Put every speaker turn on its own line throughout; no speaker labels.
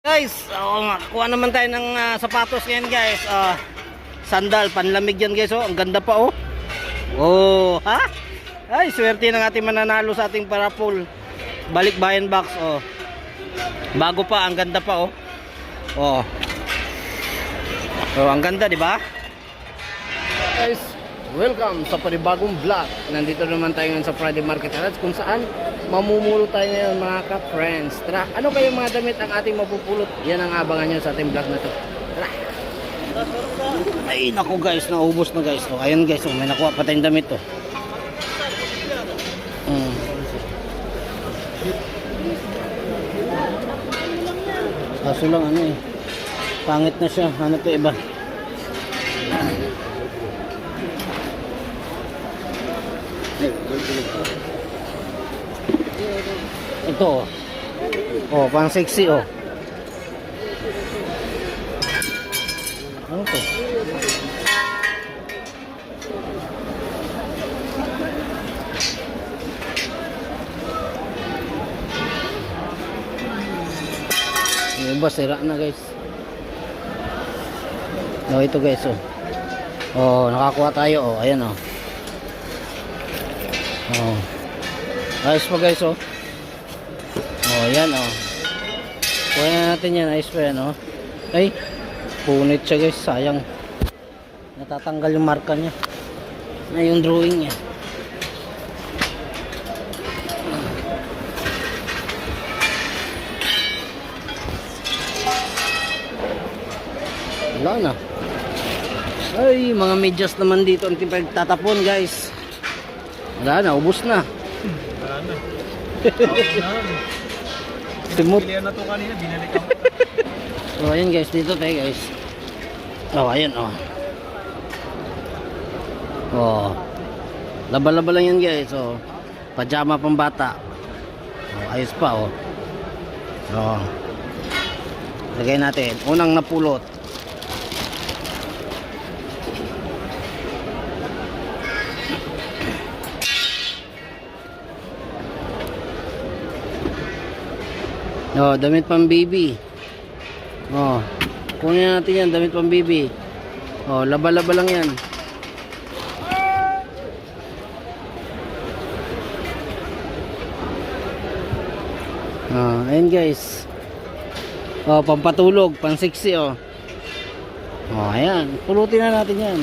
Guys, oh, kuha naman tayo ng ah, sapatos ngayon guys. Ah, sandal, panlamig yan guys. Oh, ang ganda pa oh. Oh, ha? Ay, swerte ng ating mananalo sa ating parapol. Balik bayan box oh. Bago pa, ang ganda pa oh. Oh. Oh, ang ganda, di ba? Guys, welcome sa panibagong vlog. Nandito naman tayo ngayon sa Friday Market Ads kung saan mamumulo tayo ngayon mga ka-friends. Tara, ano kayo mga damit ang ating mapupulot? Yan ang abangan nyo sa ating vlog na to. Tara! Ay, naku guys, naubos na guys. Oh, ayun guys, oh, may nakuha pa tayong damit to. Mm. Kaso lang ano eh. Pangit na siya. Ano to iba? Ito oh. Oh, pang sexy oh. Ano to? Yung iba sira na guys. Oh, ito guys oh. Oh, nakakuha tayo oh. Ayan oh. Oh. Ayos pa guys oh. Oh, yan oh. Kuha na natin yan. Ayos pa yan oh. Ay, punit siya guys. Sayang. Natatanggal yung marka niya. Na yung drawing niya. Wala na. Ay, mga medyas naman dito ang tatapon guys. Wala na, ubos na.
Wala na.
Simot.
Pilihan na to kanina, binalik ako.
So, ayan guys, dito tayo guys. Oh, ayan oh. Oh. Laba-laba lang yan guys, oh. Pajama pang bata. Oh, ayos pa oh. Oh. Lagay natin. Unang napulot. Oh, damit pang baby. Oh. Kunin natin yan, damit pang baby. Oh, laba-laba lang yan. Ah, ayun guys. Oh, pampatulog, pang sexy oh. Oh, ayan. Pulutin na natin yan.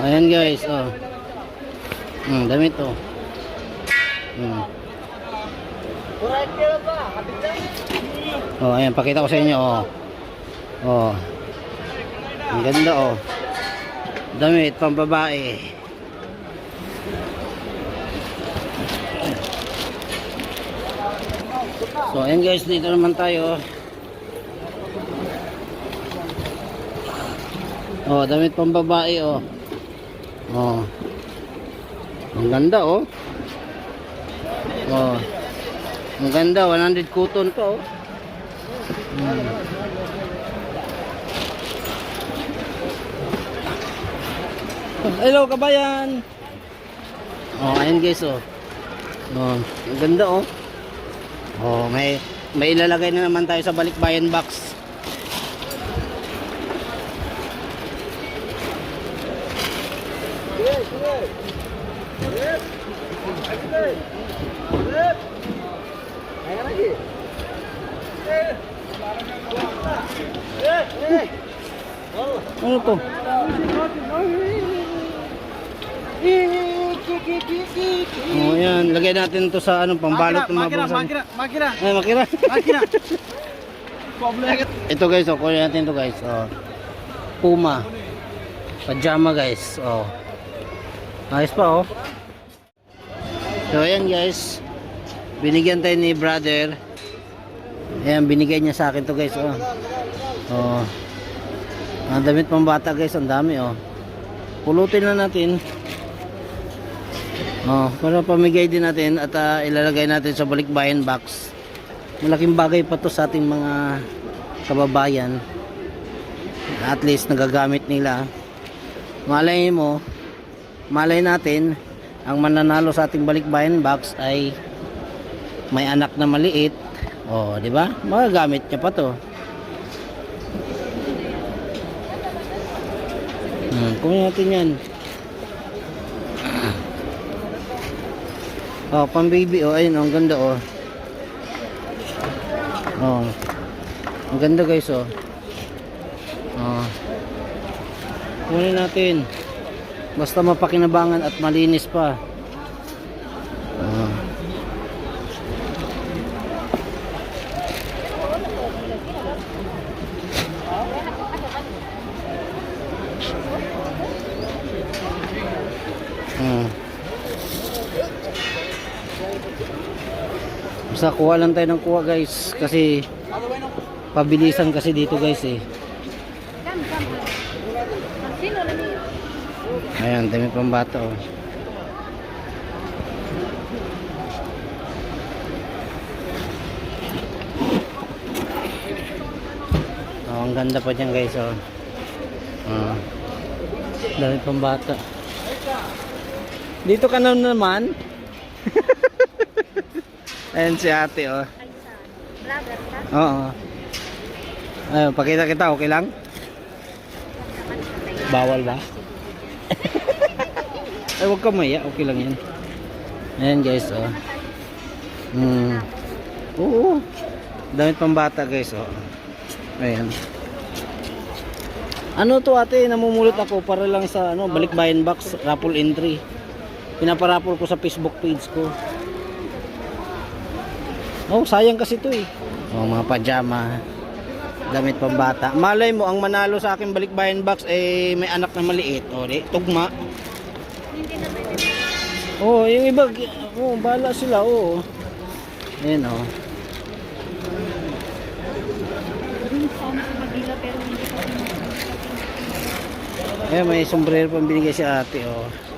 Ayan guys, oh. Hmm, damit oh. Hmm. Oh, ayan, pakita ko sa inyo, oh. Oh. Ang ganda, oh. Damit, pambabae. So, ayan guys, dito naman tayo. Oh, damit pambabae, oh. Oh. Ang ganda, oh. Oh. Ang ganda, 100 cotton to, oh. Hmm. Hello, kabayan. Oh, ayun guys, oh. Oh, ang ganda, oh. Oh, may may ilalagay na naman tayo sa balikbayan box. Ano to? Oh, yan. Lagay natin to sa anong pambalot ng mga bulsa.
makina, makina,
Ay, makira.
Problem.
Ito guys, oh, kunin natin to guys. Oh. Puma. Pajama guys. Oh. Ayos pa oh. So ayan guys. Binigyan tayo ni brother. Ayan, binigay niya sa akin to guys. Oh. Oh. Ang damit pang bata guys, ang dami oh. Pulutin na natin. Oh, para pamigay din natin at ah, ilalagay natin sa balikbayan box. Malaking bagay pa to sa ating mga kababayan. At least nagagamit nila. Malay mo, malay natin, ang mananalo sa ating balikbayan box ay may anak na maliit. Oh, di ba? Magagamit niya pa to. Hmm, kunin natin yan. Oh, pang baby oh, ayun oh, ang ganda oh. Oh. Ang ganda guys oh. Oh. Kunin natin. Basta mapakinabangan at malinis pa. Basta kuha lang tayo ng kuha guys kasi pabilisan kasi dito guys eh. Ayan, dami pang bata oh. Oh, ang ganda pa dyan guys oh. Ah. dami pang bata. Dito ka na naman. Ayan si ate oh.
Vlogger ka?
Oo. Ayun, pakita kita, okay lang? Bawal ba? Ay, huwag ka maya, okay lang yan. Ayan guys, oh. Hmm. Oo. Damit pang bata guys, oh. Ayan. Ano to ate, namumulot ako para lang sa ano, balikbayan box, raffle entry. Pinaparapol ko sa Facebook page ko. Oh, sayang kasi to eh. Oh, mga pajama. Damit pang bata. Malay mo, ang manalo sa akin balikbayan box eh may anak na maliit. O, di, tugma. Oh, yung iba, oh, bala sila, oh. Ayan, oh. Ayan, may sombrero pang binigay si ate, oh.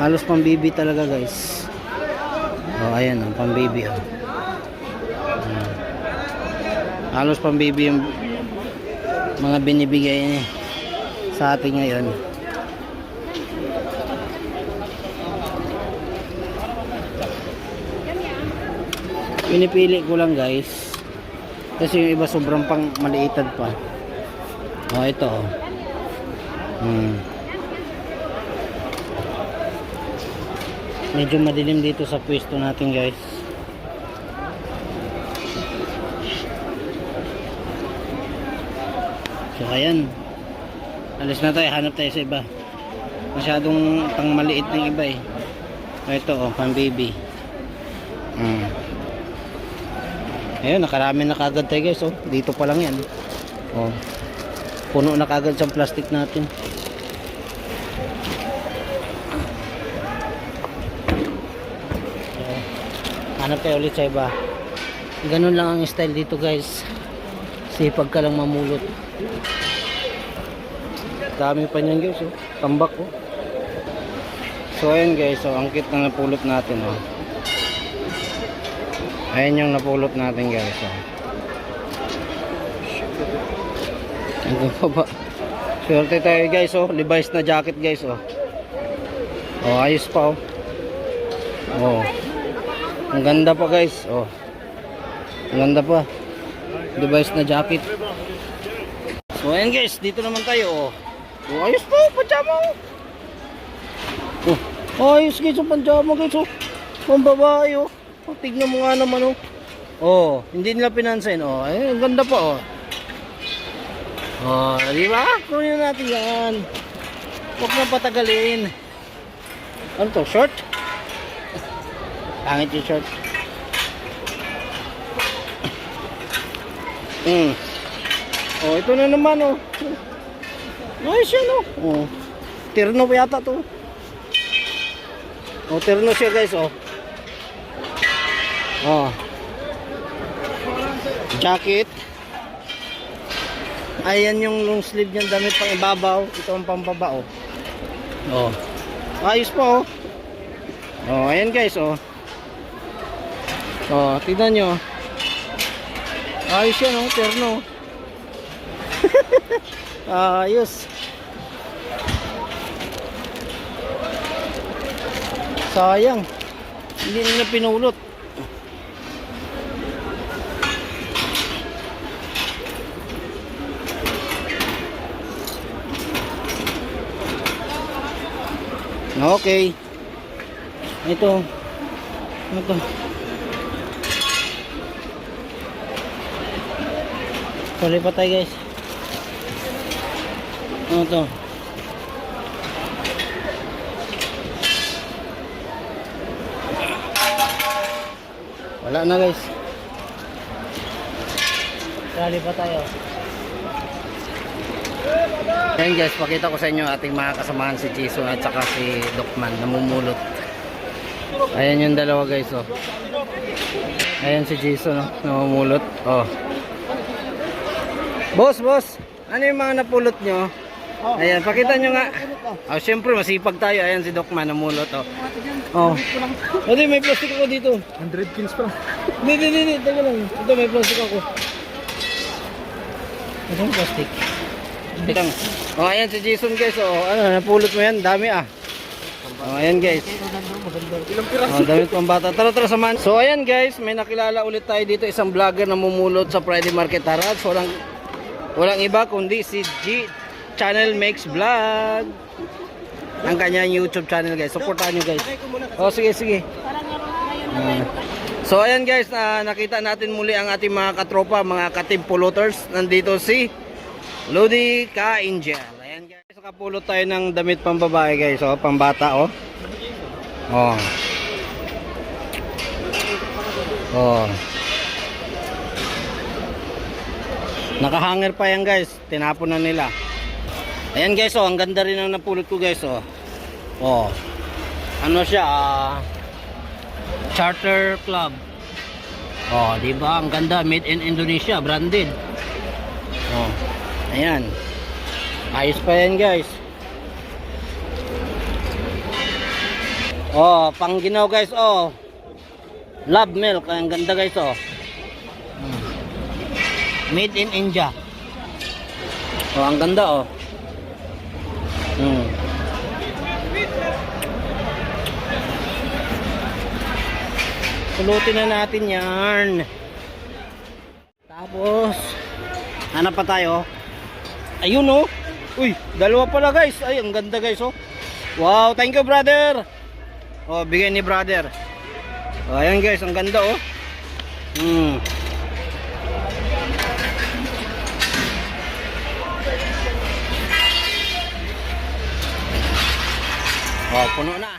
Halos pang baby talaga, guys. Oh, ayan, oh, pang baby, oh. Ayan. Halos pang baby yung mga binibigay niya sa atin ngayon. Pinipili ko lang guys. Kasi yung iba sobrang pang maliitan pa. Oh, ito oh. Hmm. Medyo madilim dito sa pwesto natin guys. So ayan. Alis na tayo, hanap tayo sa iba. Masyadong pang maliit ng iba eh. Ito oh, pang baby. Hmm. Ayun, nakarami na kagad tayo guys, oh. Dito pa lang yan. Oh. Puno na kagad sa plastic natin. Hanap tayo ulit sa iba. Ganun lang ang style dito guys. Sipag ka lang mamulot. Dami pa niyan guys, oh. Tambak, oh. So, ayun guys, oh. Ang cute na napulot natin, oh. Ayan yung napulot natin guys. Oh. Ano pa ba? Swerte tayo guys oh. Levi's na jacket guys oh. Oh ayos pa oh. Oh. Ang ganda pa guys. Oh. Ang ganda pa. Levi's na jacket. So ayan guys. Dito naman tayo oh. Oh ayos pa oh. Pajama oh. Oh. Ayos guys oh. Pajama guys oh. Pang babae oh. Oh, tignan mo nga naman oh. Oh, hindi nila pinansin oh. Ay, ang ganda pa oh. Oh, di ba? Kunin natin yan. Huwag na patagalin. Ano to? Short? Pangit yung short. Hmm. Oh, ito na naman oh. Nice yun oh. Oh. Terno pa yata to. Oh, terno siya guys oh. Oh. Jacket. Ayan yung long sleeve niyan damit pang ibabaw. Ito ang pambaba oh. Oh. Ayos pa oh. Oh, ayan guys oh. Oh, tignan nyo. Ayos yan oh, terno. Ayos. Sayang. Hindi nila pinulot. Okay. Ito. Ito. Tuloy pa tayo guys. Ano to? Wala na guys. Sali pa tayo. Ayan guys, pakita ko sa inyo ating mga kasamahan si Jason at saka si Dokman namumulot. Ayan yung dalawa guys oh. Ayan si Jason oh, namumulot. Oh. Boss, boss. Ano yung mga napulot nyo? Ayan, pakita nyo nga. Oh, syempre masipag tayo. Ayan si Dokman namulot oh. Oh. Hindi, may plastic ako dito.
100 kills pa.
Hindi, hindi, hindi. Teka lang. Ito, may plastic ako. Ito plastic. Lang. Oh, ayan si Jason guys. Oh, ano, napulot mo yan. Dami ah. Oh, ayan guys.
Ilang piraso?
Oh, damit pang bata. Tara, tara, samahan. So, ayan guys. May nakilala ulit tayo dito. Isang vlogger na mumulot sa Friday Market Harad. So, walang, walang iba kundi si G Channel Makes Vlog. Ang kanyang YouTube channel guys. Supportahan nyo guys. Oh, sige, sige. So ayan guys, na nakita natin muli ang ating mga katropa, mga katib polluters. Nandito si Lodi Ka Angel. Ayan guys, nakapulot tayo ng damit pang babae guys, oh, pang bata oh. Oh. Oh. Nakahanger pa yan guys, tinapon na nila. Ayan guys, oh, ang ganda rin ang napulot ko guys, oh. Oh. Ano siya, ah, Charter Club. Oh, di ba? Ang ganda, made in Indonesia, branded. Oh. Ayan. Ayos pa yan, guys. Oh, pang ginaw guys, oh. Love milk, ang ganda guys, oh. Made in India. Oh, ang ganda, oh. Hmm. Pulutin na natin yan. Tapos, hanap pa tayo. Ayun oh. Uy, dalawa pala guys. Ay, ang ganda guys oh. Wow, thank you brother. Oh, bigay ni brother. Oh, ayan guys, ang ganda oh. Hmm. Oh, puno na.